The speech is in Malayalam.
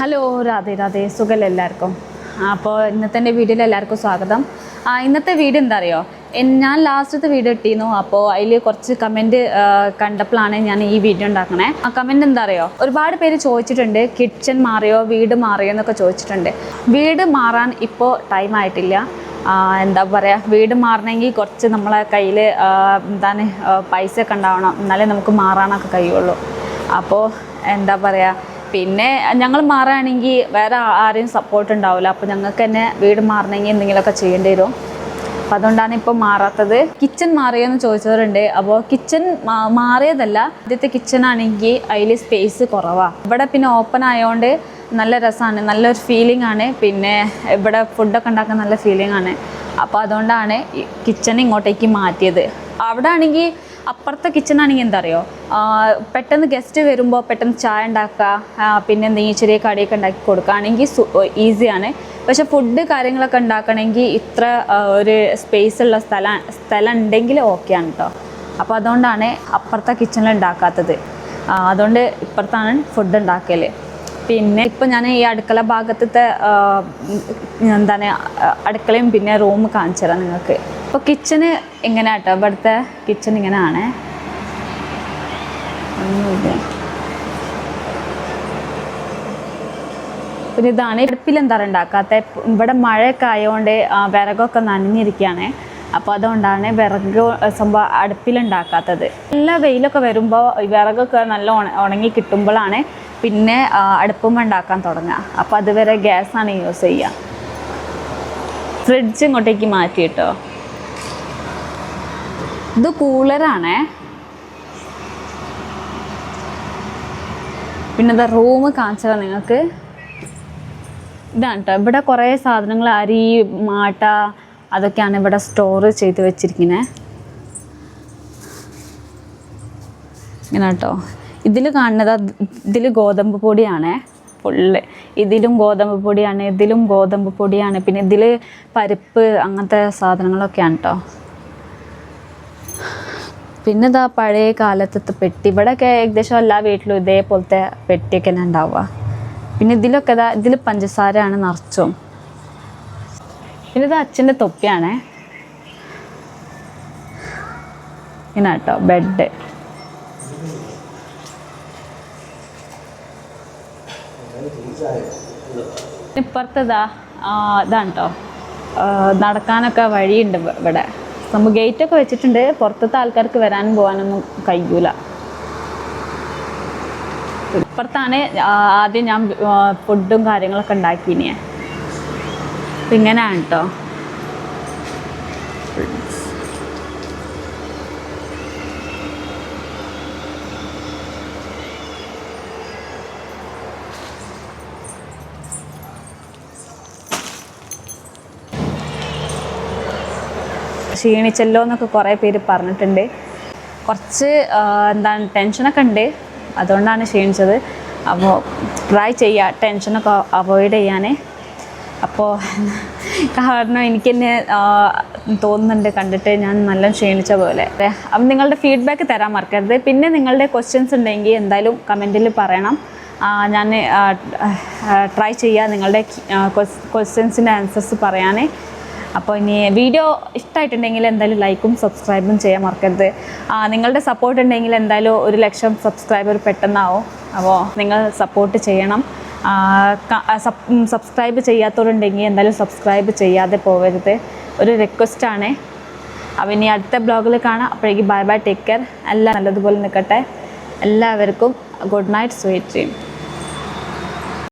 ഹലോ രാധേ രാധേ. സുഖമല്ല എല്ലാവർക്കും? അപ്പോൾ ഇന്നത്തെ എന്റെ വീഡിയോയിൽ എല്ലാവർക്കും സ്വാഗതം. ഇന്നത്തെ വീട് എന്താ അറിയോ ഞാൻ ലാസ്റ്റത്തെ വീഡിയോ ഇട്ടിരുന്നു അപ്പോൾ അതിൽ കുറച്ച് കമന്റ് കണ്ടപ്പോഴാണ് ഞാൻ ഈ വീഡിയോ ഉണ്ടാക്കണേ. ആ കമന്റ് എന്താ അറിയോ ഒരുപാട് പേര് ചോദിച്ചിട്ടുണ്ട് കിച്ചൺ മാറിയോ വീട് മാറിയോ എന്നൊക്കെ ചോദിച്ചിട്ടുണ്ട്. വീട് മാറാൻ ഇപ്പോൾ ടൈം ആയിട്ടില്ല. എന്താ പറയുക വീട് മാറണമെങ്കിൽ കുറച്ച് നമ്മളെ കയ്യിൽ എന്താണ് പൈസ ഒക്കെ ഉണ്ടാവണം. എന്നാലേ നമുക്ക് മാറാനൊക്കെ കഴിയുള്ളൂ. അപ്പോൾ എന്താ പറയുക പിന്നെ ഞങ്ങൾ മാറുകയാണെങ്കിൽ വേറെ ആരെയും സപ്പോർട്ട് ഉണ്ടാവില്ല അപ്പോൾ ഞങ്ങൾക്ക് തന്നെ വീട് മാറണമെങ്കിൽ എന്തെങ്കിലുമൊക്കെ ചെയ്യേണ്ടി വരും. അപ്പം അതുകൊണ്ടാണ് ഇപ്പോൾ മാറാത്തത്. കിച്ചൺ മാറിയെന്ന് ചോദിച്ചവരുണ്ട്. അപ്പോൾ കിച്ചൺ മാറിയതല്ല. ആദ്യത്തെ കിച്ചൺ ആണെങ്കിൽ അതിൽ സ്പേസ് കുറവാണ് ഇവിടെ പിന്നെ ഓപ്പൺ ആയതുകൊണ്ട് നല്ല രസമാണ് നല്ലൊരു ഫീലിംഗ് ആണ്. പിന്നെ ഇവിടെ ഫുഡൊക്കെ ഉണ്ടാക്കാൻ നല്ല ഫീലിംഗ് ആണ്. അപ്പോൾ അതുകൊണ്ടാണ് കിച്ചൺ ഇങ്ങോട്ടേക്ക് മാറ്റിയത്. അവിടെ ആണെങ്കിൽ അപ്പുറത്തെ കിച്ചൺ ആണെങ്കിൽ എന്താ അറിയോ പെട്ടെന്ന് ഗസ്റ്റ് വരുമ്പോൾ പെട്ടെന്ന് ചായ ഉണ്ടാക്കുക പിന്നെ എന്തെങ്കിലും ചെറിയ കടിയൊക്കെ ഉണ്ടാക്കി കൊടുക്കുകയാണെങ്കിൽ ഈസിയാണ് പക്ഷെ ഫുഡ് കാര്യങ്ങളൊക്കെ ഉണ്ടാക്കണമെങ്കിൽ ഇത്ര ഒരു സ്പേസ് ഉള്ള സ്ഥലം സ്ഥലം ഉണ്ടെങ്കിൽ ഓക്കെയാണ് കേട്ടോ അപ്പോൾ അതുകൊണ്ടാണ് അപ്പുറത്തെ കിച്ചണിൽ ഉണ്ടാക്കാത്തത്. അതുകൊണ്ട് ഇപ്പുറത്താണ് ഫുഡ് ഉണ്ടാക്കൽ പിന്നെ ഇപ്പം ഞാൻ ഈ അടുക്കള ഭാഗത്തത്തെ എന്താണ് അടുക്കളയും പിന്നെ റൂം കാണിച്ചു തരാം നിങ്ങൾക്ക്. ഇപ്പോൾ കിച്ചന് ഇങ്ങനെ കേട്ടോ ഇവിടുത്തെ കിച്ചൺ ഇങ്ങനെയാണ് ഒന്നുമില്ല. പിന്നെ ഇതാണ് അടുപ്പിൽ എന്താ ഉണ്ടാക്കാത്ത. ഇവിടെ മഴയൊക്കെ ആയതുകൊണ്ട് വിറകൊക്കെ നനഞ്ഞിരിക്കുകയാണ്. അപ്പോൾ അതുകൊണ്ടാണ് വിറക് സംഭവം അടുപ്പിലുണ്ടാക്കാത്തത് എല്ലാ വെയിലൊക്കെ വരുമ്പോൾ വിറകൊക്കെ നല്ല ഉണങ്ങി കിട്ടുമ്പോഴാണ് പിന്നെ അടുപ്പും ഉണ്ടാക്കാൻ തുടങ്ങുക. അപ്പോൾ അതുവരെ ഗ്യാസാണ് യൂസ് ചെയ്യുക. ഫ്രിഡ്ജ് ഇങ്ങോട്ടേക്ക് മാറ്റി കേട്ടോ ഇത് കൂളറാണേ പിന്നെ ഇതാ റൂം കാണിച്ചതാ നിങ്ങൾക്ക്. ഇതാണ് കേട്ടോ ഇവിടെ കുറേ സാധനങ്ങൾ അരി മാട്ട അതൊക്കെയാണ് ഇവിടെ സ്റ്റോർ ചെയ്ത് വെച്ചിരിക്കുന്നത് ഇങ്ങനെ കേട്ടോ ഇതിൽ കാണുന്നത് ഇതിൽ ഗോതമ്പ് പൊടിയാണ്. ഫുള്ള്. ഇതിലും ഗോതമ്പ് പൊടിയാണ് ഇതിലും ഗോതമ്പ് പൊടിയാണ്. പിന്നെ ഇതിൽ പരിപ്പ് അങ്ങനത്തെ സാധനങ്ങളൊക്കെയാണ് കേട്ടോ പിന്നെ ഇതാ പഴയ കാലത്തെ പെട്ടി ഇവിടെയൊക്കെ ഏകദേശം എല്ലാ വീട്ടിലും ഇതേപോലത്തെ പെട്ടിയൊക്കെ തന്നെ ഉണ്ടാവുക. പിന്നെ ഇതിലൊക്കെ ഇതാ ഇതിൽ പഞ്ചസാരയാണ് നിറച്ചും. പിന്നെ ഇത് അച്ഛന്റെ തൊപ്പിയാണേ. ഇങ്ങനെ കേട്ടോ ബെഡ്. ഇപ്പുറത്തതാ ഇതാണ് കേട്ടോ. നടക്കാനൊക്കെ വഴിയുണ്ട് ഇവിടെ. നമ്മൾ ഗേറ്റൊക്കെ വെച്ചിട്ടുണ്ട്. പുറത്തത്തെ ആൾക്കാർക്ക് വരാനും പോകാനൊന്നും കഴിയൂല. ഇപ്പുറത്താണ് ആദ്യം ഞാൻ ഫുഡും കാര്യങ്ങളൊക്കെ ഉണ്ടാക്കിനെ. ഇങ്ങനെയാണ് കേട്ടോ ക്ഷീണിച്ചല്ലോ എന്നൊക്കെ കുറേ പേര് പറഞ്ഞിട്ടുണ്ട്. കുറച്ച് എന്താണ് ടെൻഷനൊക്കെ ഉണ്ട്. അതുകൊണ്ടാണ് ക്ഷീണിച്ചത്. അപ്പോൾ ട്രൈ ചെയ്യുക ടെൻഷനൊക്കെ അവോയ്ഡ് ചെയ്യാനേ. അപ്പോൾ കാരണം എനിക്ക് തന്നെ തോന്നുന്നുണ്ട് കണ്ടിട്ട് ഞാൻ നല്ല ക്ഷീണിച്ച പോലെ. അപ്പം നിങ്ങളുടെ ഫീഡ്ബാക്ക് തരാൻ മറക്കരുത്. പിന്നെ നിങ്ങളുടെ ക്വസ്റ്റ്യൻസ് ഉണ്ടെങ്കിൽ എന്തായാലും കമന്റിൽ പറയണം. ഞാൻ ട്രൈ ചെയ്യുക നിങ്ങളുടെ ക്വസ്റ്റ്യൻസിന്റെ ആൻസേഴ്സ് പറയാൻ അപ്പോൾ ഇനി വീഡിയോ ഇഷ്ടമായിട്ടുണ്ടെങ്കിൽ എന്തായാലും ലൈക്കും സബ്സ്ക്രൈബും ചെയ്യാൻ മറക്കരുത്. നിങ്ങളുടെ സപ്പോർട്ട് ഉണ്ടെങ്കിൽ എന്തായാലും ഒരു ലക്ഷം സബ്സ്ക്രൈബർ പെട്ടെന്നാവും. അപ്പോൾ നിങ്ങൾ സപ്പോർട്ട് ചെയ്യണം. സബ്സ്ക്രൈബ് ചെയ്യാത്തവരുണ്ടെങ്കിൽ എന്തായാലും സബ്സ്ക്രൈബ് ചെയ്യാതെ പോകരുത് ഒരു റിക്വസ്റ്റാണ് അപ്പോൾ ഇനി അടുത്ത ബ്ലോഗിൽ കാണാം. അപ്പോഴേക്ക് ബൈ ബൈ ടേക്ക് കെയർ എല്ലാം നല്ലതുപോലെ നിൽക്കട്ടെ. എല്ലാവർക്കും ഗുഡ് നൈറ്റ് സ്വീറ്റ് ഡ്രീം